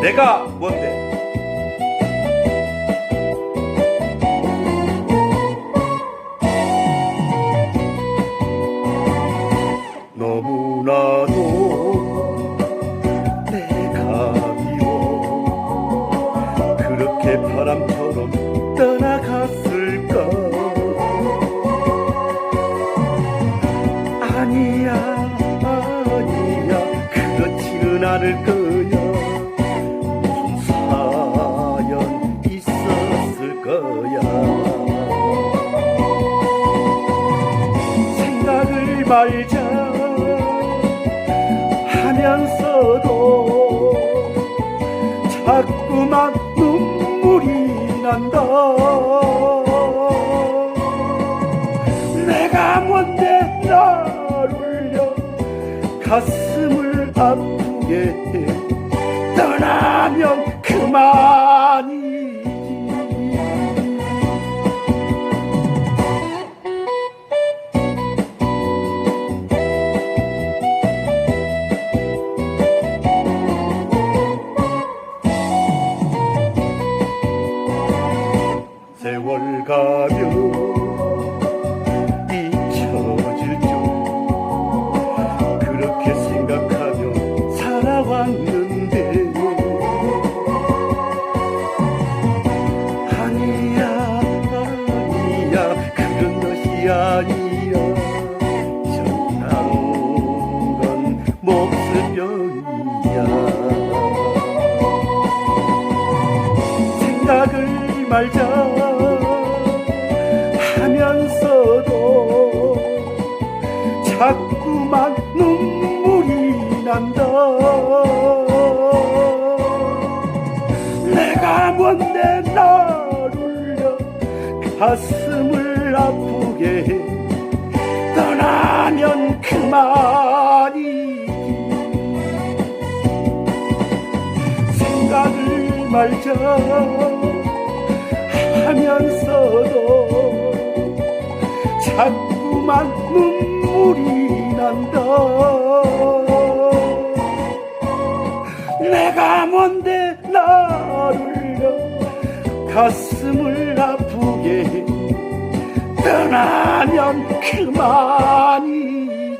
내가 뭔데? 너무나도 내가 미워. 그렇게 바람처럼 떠나갔을까? 아니야 아니야. 그렇지는 않을 거 생각을 말자 하면서도 자꾸만 눈물이 난다. 내가 뭔데 날 울려 가슴을 아프게 해 떠나면 그만 세월 가며 잊혀질 줄 그렇게 생각하며 살아왔는데 아니야 아니야 그런 것이 아니야. 전한 건 몹쓸병이야. 생각을 말자 자꾸만 눈물이 난다. 내가 뭔데 날 울려 가슴을 아프게 해. 떠나면 그만이지. 생각을 말자 하면서도 자꾸만 눈물이 난다. 내가 뭔데 나를 가슴을 아프게 해 떠나면 그만이